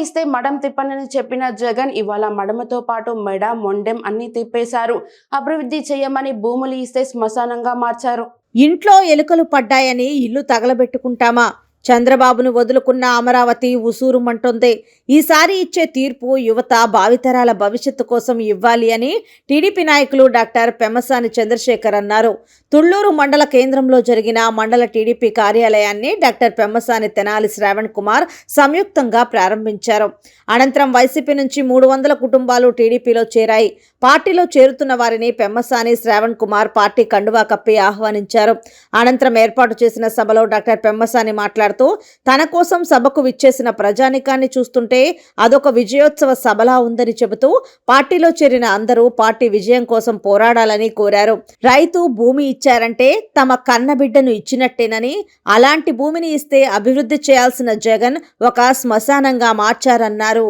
ఇస్తే మడం తిప్పనని చెప్పిన జగన్ ఇవాళ మడమతో పాటు మెడ మొండెం అన్ని తిప్పేశారు. అభివృద్ధి చేయమని భూములు ఇస్తే శ్మశానంగా మార్చారు. ఇంట్లో ఎలుకలు పడ్డాయని ఇల్లు తగలబెట్టుకుంటామా? చంద్రబాబును వదులుకున్న అమరావతి ఉసూరుమంటోంది ఈసారి ఇచ్చే తీర్పు యువత భావితరాల భవిష్యత్తు కోసం ఇవ్వాలి అని టీడీపీ నాయకులు డాక్టర్ పెమ్మసాని చంద్రశేఖర్ అన్నారు. తుళ్ళూరు మండల కేంద్రంలో జరిగిన మండల టీడీపీ కార్యాలయాన్ని డాక్టర్ పెమ్మసాని తెనాలి శ్రావణ్ కుమార్ సంయుక్తంగా ప్రారంభించారు. అనంతరం వైసీపీ నుంచి మూడు వందల కుటుంబాలు టీడీపీలో చేరాయి. పార్టీలో చేరుతున్న వారిని పెమ్మసాని శ్రావణ్ కుమార్ పార్టీ కండువా కప్పి ఆహ్వానించారు. అనంతరం ఏర్పాటు చేసిన సభలో డాక్టర్ పెమ్మసాని మాట్లాడుతూ తన కోసం సభకు విచ్చేసిన ప్రజానికాన్ని చూస్తుంటే అదొక విజయోత్సవ సభలా ఉందని చెబుతూ పార్టీలో చేరిన అందరూ పార్టీ విజయం కోసం పోరాడాలని కోరారు. రైతు భూమి ఇచ్చారంటే తమ కన్నబిడ్డను ఇచ్చినట్టేనని అలాంటి భూమిని ఇస్తే అభివృద్ధి చేయాల్సిన జగన్ ఒక శ్మశానంగా మార్చారన్నారు.